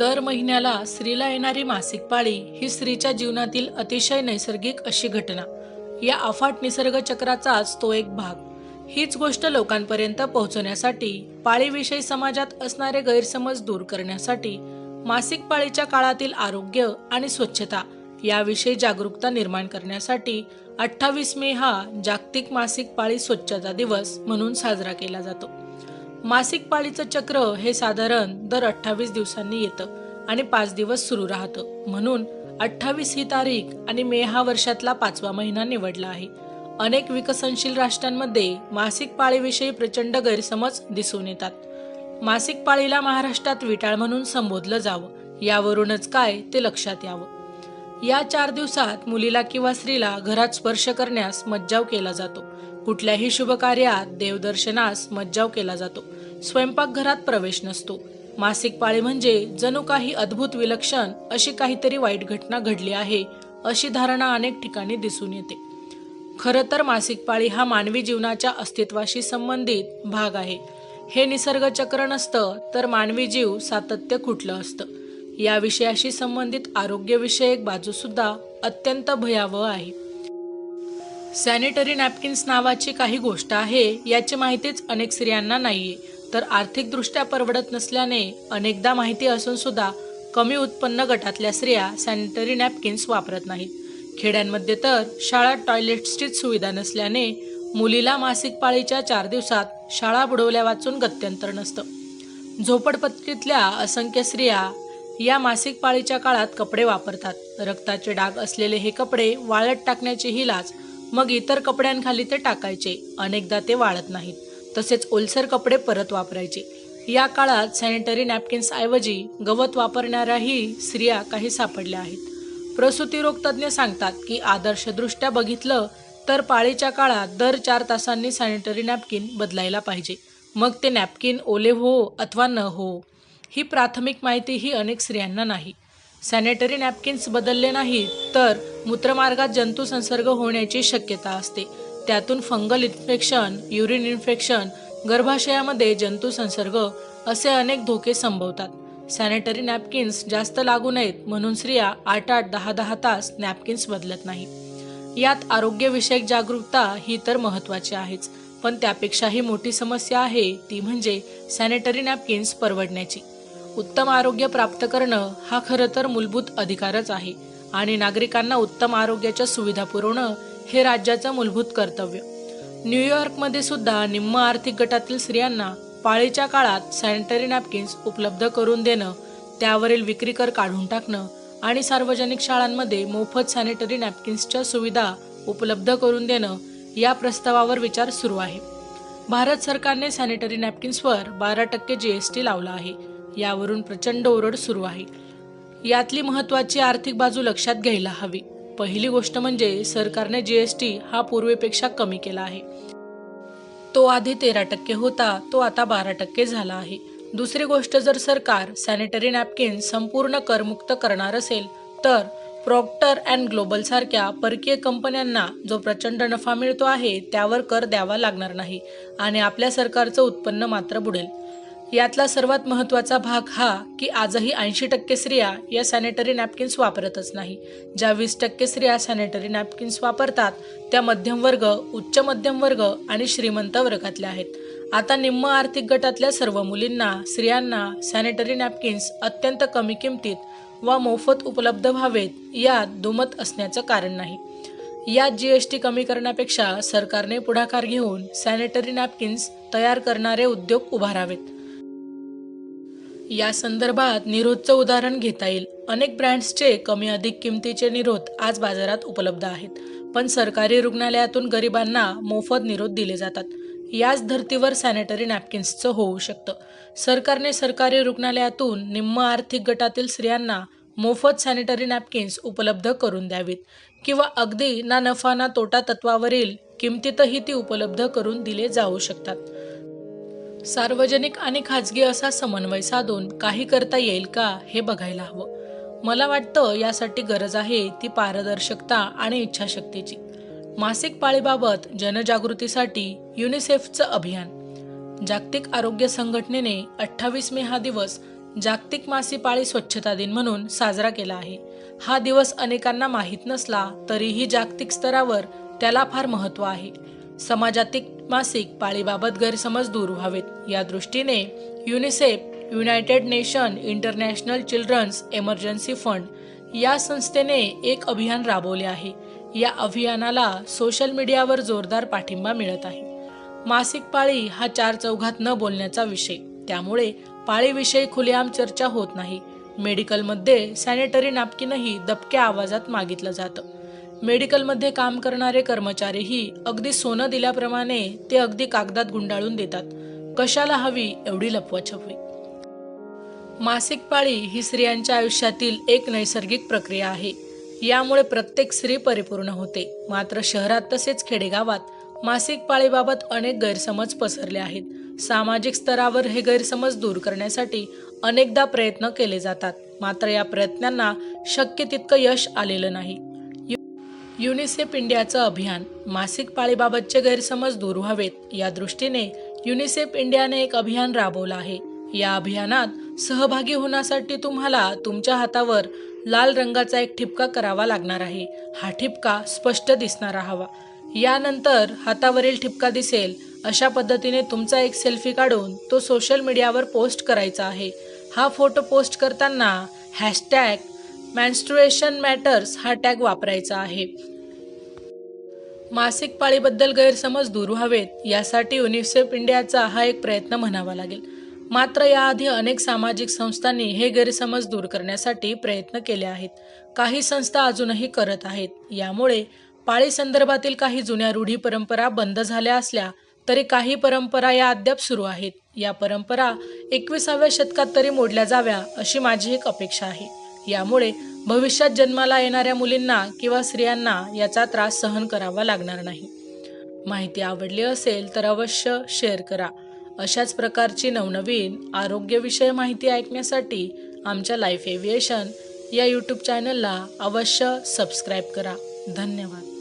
दर महिन्याला स्त्रीला येणारी मासिक पाळी ही स्त्रीच्या जीवनातील अतिशय नैसर्गिक अशी घटना. या अफाट निसर्ग चक्राचाच तो एक भाग. हीच गोष्ट लोकांपर्यंत पोहोचवण्यासाठी पाळीविषयी समाजात असणारे गैरसमज दूर करण्यासाठी मासिक पाळीच्या काळातील आरोग्य आणि स्वच्छता याविषयी जागरूकता निर्माण करण्यासाठी अठ्ठावीस मे हा जागतिक मासिक पाळी स्वच्छता दिवस म्हणून साजरा केला जातो. मासिक पाळीचं चक्र हे साधारण दर अठ्ठावीस दिवसांनी येतं आणि पाच दिवस सुरू राहतं. म्हणून अठ्ठावीस ही तारीख आणि मे हा वर्षातला पाचवा महिना निवडला आहे. अनेक विकसनशील राष्ट्रांमध्ये मासिक पाळीविषयी प्रचंड गैरसमज दिसून येतात. मासिक पाळीला महाराष्ट्रात विटाळ म्हणून संबोधलं जावं. यावरूनच काय ते लक्षात यावं. या चार दिवसात मुलीला किंवा स्त्रीला घरात स्पर्श करण्यास मज्जाव केला जातो. कुठल्याही शुभ कार्यात देवदर्शनास मज्जाव केला जातो. स्वयंपाकघरात प्रवेश नसतो. मासिक पाळी म्हणजे जणू काही अद्भुत विलक्षण अशी काहीतरी वाईट घटना घडली आहे अशी धारणा अनेक ठिकाणी दिसून येते. खरं तर मासिक पाळी हा मानवी जीवनाच्या अस्तित्वाशी संबंधित भाग आहे. हे निसर्ग चक्र नसतं तर मानवी जीव सातत्य कुठलं असतं? या विषयाशी संबंधित आरोग्यविषयक बाजूसुद्धा अत्यंत भयावह आहे. सॅनिटरी नॅपकिन्स नावाची काही गोष्ट आहे याची माहितीच अनेक स्त्रियांना नाहीये. तर आर्थिकदृष्ट्या परवडत नसल्याने अनेकदा माहिती असून सुद्धा कमी उत्पन्न गटातल्या स्त्रिया सॅनिटरी नॅपकिन्स वापरत नाहीत. खेड्यांमध्ये तर शाळा टॉयलेट्सचीच सुविधा नसल्याने मुलीला मासिक पाळीच्या चार दिवसात शाळा बुडवल्या वाचून गत्यंतर नसतं. झोपडपट्टीतल्या असंख्य स्त्रिया या मासिक पाळीच्या काळात कपडे वापरतात. रक्ताचे डाग असलेले हे कपडे वाळत टाकण्याची ही लाज. मग इतर कपड्यांखाली ते टाकायचे. अनेकदा ते वाळत नाहीत. तसेच ओलसर कपडे परत वापरायचे. या काळात सॅनिटरी नॅपकिन्स ऐवजी गवत वापरणाऱ्याही स्त्रिया काही सापडल्या आहेत. प्रसूती रोग तज्ज्ञ सांगतात की आदर्शदृष्ट्या बघितलं तर पाळीच्या काळात दर चार तासांनी सॅनिटरी नॅपकिन बदलायला पाहिजे. मग ते नॅपकिन ओले हो अथवा न हो. ही प्राथमिक माहिती ही अनेक स्त्रियांना नाही. सॅनिटरी नॅपकिन्स बदलले नाही तर मूत्रमार्गात जंतू संसर्ग होण्याची शक्यता असते. त्यातून फंगल इन्फेक्शन युरिन इन्फेक्शन गर्भाशयामध्ये जंतू संसर्ग असे अनेक धोके संभवतात. सॅनिटरी नॅपकिन्स जास्त लागू नयेत म्हणून स्त्रिया आठ आठ दहा दहा तास नॅपकिन्स बदलत नाही. यात आरोग्यविषयक जागरूकता ही तर महत्त्वाची आहेच पण त्यापेक्षाही मोठी समस्या आहे ती म्हणजे सॅनिटरी नॅपकिन्स परवडण्याची. उत्तम आरोग्य प्राप्त करणं हा खरं तर मूलभूत अधिकारच आहे. आणि नागरिकांना उत्तम आरोग्याच्या सुविधा पुरवणं हे राज्याचं मूलभूत कर्तव्य. न्यूयॉर्कमध्ये सुद्धा निम्म आर्थिक गटातील स्त्रियांना पाळीच्या काळात सॅनिटरी नॅपकिन्स उपलब्ध करून देणं त्यावरील विक्री कर काढून टाकणं आणि सार्वजनिक शाळांमध्ये मोफत सॅनिटरी नॅपकिन्सच्या सुविधा उपलब्ध करून देणं या प्रस्तावावर विचार सुरू आहे. भारत सरकारने सॅनिटरी नॅपकिन्सवर बारा टक्के जी एस टी लावला आहे. यावरून प्रचंड ओरड सुरू आहे. यातली महत्त्वाची आर्थिक बाजू लक्षात घ्यायला हवी. पहिली गोष्ट म्हणजे सरकारने जी एस टी हा पूर्वीपेक्षा कमी केला आहे. तो आधी तेरा टक्के होता तो आता बारा टक्के झाला आहे. दुसरी गोष्ट जर सरकार सॅनिटरी नॅपकिन संपूर्ण करमुक्त करणार असेल तर प्रॉक्टर अँड ग्लोबल सारख्या परकीय कंपन्यांना जो प्रचंड नफा मिळतो आहे त्यावर कर द्यावा लागणार नाही आणि आपल्या सरकारचं उत्पन्न मात्र बुडेल. यातला सर्वात महत्त्वाचा भाग हा की आजही ऐंशी टक्के स्त्रिया या सॅनिटरी नॅपकिन्स वापरतच नाही. ज्या वीस टक्के स्त्रिया सॅनिटरी नॅपकिन्स वापरतात त्या मध्यम वर्ग उच्च मध्यम वर्ग आणि श्रीमंत वर्गातल्या आहेत. आता निम्म आर्थिक गटातल्या सर्व मुलींना स्त्रियांना सॅनिटरी नॅपकिन्स अत्यंत कमी किमतीत वा मोफत उपलब्ध व्हावेत यात दुमत असण्याचं कारण नाही. यात जी एस टी कमी करण्यापेक्षा सरकारने पुढाकार घेऊन सॅनिटरी नॅपकिन्स तयार करणारे उद्योग उभारावेत. या संदर्भात निरोधचं उदाहरण घेता येईल. अनेक ब्रँड्सचे कमी अधिक किमतीचे निरोध आज बाजारात उपलब्ध आहेत. पण सरकारी रुग्णालयातून गरिबांना मोफत निरोध दिले जातात. याच धर्तीवर सॅनिटरी नॅपकिन्सचं होऊ शकतं. सरकारने सरकारी रुग्णालयातून निम्म आर्थिक गटातील स्त्रियांना मोफत सॅनिटरी नॅपकिन्स उपलब्ध करून द्यावीत किंवा अगदी ना नफा ना तोटा तत्वावरील किमतीतही ती उपलब्ध करून दिले जाऊ शकतात. सार्वजनिक आणि खाजगी असा समन्वय साधून काही करता येईल का हे बघायला हवं. मला वाटतं यासाठी गरज आहे ती पारदर्शकता आणि इच्छाशक्तीची. मासिक पाळीबाबत जनजागृतीसाठी युनिसेफचं अभियान. जागतिक आरोग्य संघटनेने अठ्ठावीस मे हा दिवस जागतिक मासी पाळी स्वच्छता दिन म्हणून साजरा केला आहे. हा दिवस अनेकांना माहीत नसला तरीही जागतिक स्तरावर त्याला फार महत्त्व आहे. समाजातील मासिक पाळीबाबत गैरसमज दूर व्हावेत. या दृष्टीने UNICEF united nation international children's emergency fund या संस्थेने एक अभियान राबवले आहे. या अभियानाला सोशल मीडियावर जोरदार पाठिंबा मिळत आहे. मासिक पाळी हा चार चौघात न बोलण्याचा विषय. त्यामुळे पाळीविषयी खुलेआम चर्चा होत नाही. मेडिकलमध्ये सॅनिटरी नॅपकिनही दबक्या आवाजात मागितलं जातं. मेडिकलमध्ये काम करणारे कर्मचारीही अगदी सोनं दिल्याप्रमाणे ते अगदी कागदात गुंडाळून देतात. कशाला हवी एवढी लपवाछपवी? मासिक पाळी ही स्त्रियांच्या आयुष्यातील एक नैसर्गिक प्रक्रिया आहे. यामुळे प्रत्येक स्त्री परिपूर्ण होते. मात्र शहरात तसेच खेडेगावात मासिक पाळीबाबत अनेक गैरसमज पसरले आहेत. सामाजिक स्तरावर हे गैरसमज दूर करण्यासाठी अनेकदा प्रयत्न केले जातात. मात्र या प्रयत्नांना शक्य तितकं यश आलेलं नाही. युनिसेफ इंडियाचं अभियान मासिक पाळीबाबतचे गैरसमज दूर व्हावेत या दृष्टीने युनिसेफ इंडियाने एक अभियान राबवलं आहे. या अभियानात सहभागी होण्यासाठी तुम्हाला तुमच्या हातावर लाल रंगाचा एक ठिपका करावा लागणार आहे. हा ठिपका स्पष्ट दिसणारा हवा यानंतर हातावरील ठिपका दिसेल. अशा पद्धतीने तुमचा एक सेल्फी काढून तो सोशल मीडियावर पोस्ट करायचा आहे. हा फोटो पोस्ट करताना हॅशटॅग मॅन्स्ट्रुएशन मॅटर्स हा टॅग वापरायचा आहे. मासिक पाळीबद्दल गैरसमज दूर व्हावेत यासाठी युनिसेफ इंडियाचा हा एक प्रयत्न म्हणावा लागेल. मात्र याआधी अनेक सामाजिक संस्थांनी हे गैरसमज दूर करण्यासाठी प्रयत्न केले आहेत. काही संस्था अजूनही करत आहेत. यामुळे पाळी संदर्भातील काही जुन्या रूढी परंपरा बंद झाल्या असल्या तरी काही परंपरा या अद्याप सुरू आहेत. या परंपरा एकविसाव्या शतकात तरी मोडल्या जाव्या अशी माझी एक अपेक्षा आहे. यामुळे भविष्यात जन्माला येणाऱ्या मुलींना किंवा स्त्रियांना याचा त्रास सहन करावा लागणार नाही. माहिती आवडली असेल तर अवश्य शेअर करा. अशाच प्रकारची नवनवीन आरोग्यविषय माहिती ऐकण्यासाठी आमच्या लाईफ एव्हिएशन या यूट्यूब चॅनलला अवश्य सबस्क्राईब करा. धन्यवाद.